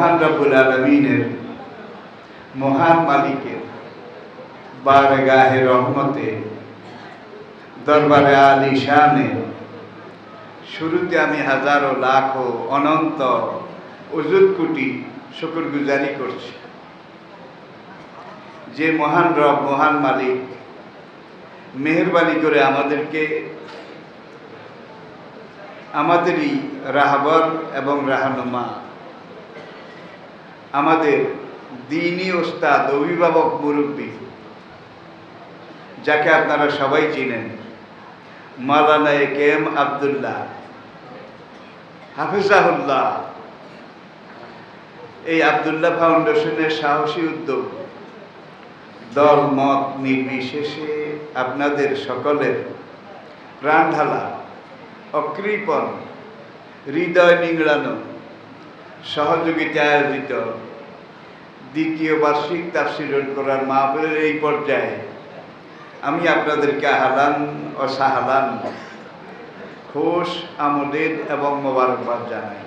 মহান রব্বুল আলমিনের মহান মালিকের বার বারগাহে রহমতে, দরবারে আলী শানে শুরুতে আমি হাজারো লাখো অনন্ত অযুত কোটি শুকুর গুজারি করছি। যে মহান রব, মহান মালিক, মেহরবানি করে আমাদেরকে, আমাদেরই রাহবর এবং রাহানুমা আমাদের দিনী ওস্তাদ, অভিভাবক মুরব্বী, যাকে আপনারা সবাই চিনেন মালানা এ কে এম আবদুল্লাহ, হাফিজাহুল্লাহ। এই আবদুল্লাহ ফাউন্ডেশনের সাহসী উদ্যোগ, দল, মত নির্বিশেষে আপনাদের সকলের প্রাণ ঢালা অকৃপণ, হৃদয় নিংড়ানো সহযোগিতায় আয়োজিত। দ্বিতীয় বার্ষিক তাফসিরুল করার মাহফিলের এই পর্যায়ে আমি আপনাদেরকে আহালান ও সাহালান খোশ, আমোদের এবং মোবারকবাদ জানাই।